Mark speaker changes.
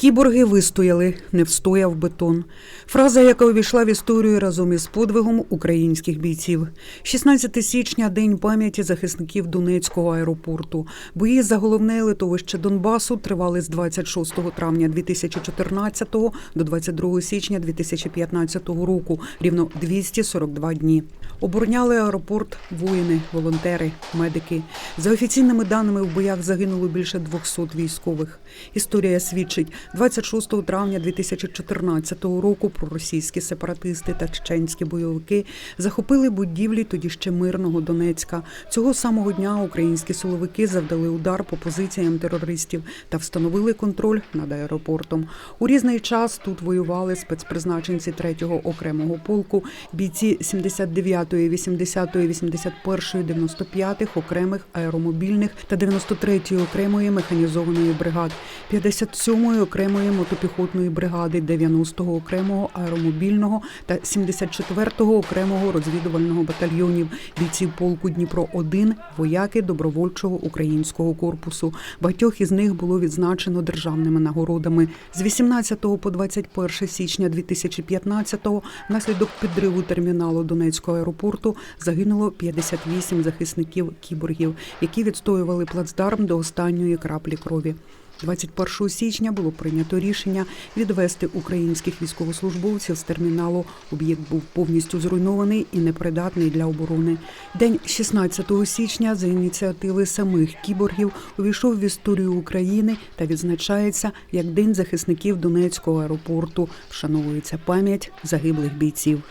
Speaker 1: Кіборги вистояли, не встояв бетон. Фраза, яка увійшла в історію разом із подвигом українських бійців. 16 січня день пам'яті захисників Донецького аеропорту. Бої за головне литовище Донбасу тривали з 26 травня 2014 до 22 січня 2015 року, рівно 242 дні. Обороняли аеропорт воїни, волонтери, медики. За офіційними даними, в боях загинуло більше 200 військових. Історія свідчить, 26 травня 2014 року проросійські сепаратисти та чеченські бойовики захопили будівлі тоді ще мирного Донецька. Цього самого дня українські силовики завдали удар по позиціям терористів та встановили контроль над аеропортом. У різний час тут воювали спецпризначенці 3-го окремого полку, бійці 79-ї, 80-ї, 81-ї, 95-х окремих аеромобільних та 93-ї окремої механізованої бригад, 57-ї окремої мотопіхотної бригади, 90-го окремого аеромобільного та 74-го окремого розвідувального батальйонів, бійців полку Дніпро 1 вояки добровольчого українського корпусу. Багатьох із них було відзначено державними нагородами. З 18 по 21 січня 2015-го внаслідок підриву терміналу Донецького аеропорту загинуло 58 захисників кіборгів, які відстоювали плацдарм до останньої краплі крові. 21 січня було прийнято рішення відвести українських військовослужбовців з терміналу. Об'єкт був повністю зруйнований і непридатний для оборони. День 16 січня за ініціативи самих кіборгів увійшов в історію України та відзначається як День захисників Донецького аеропорту. Вшановується пам'ять загиблих бійців.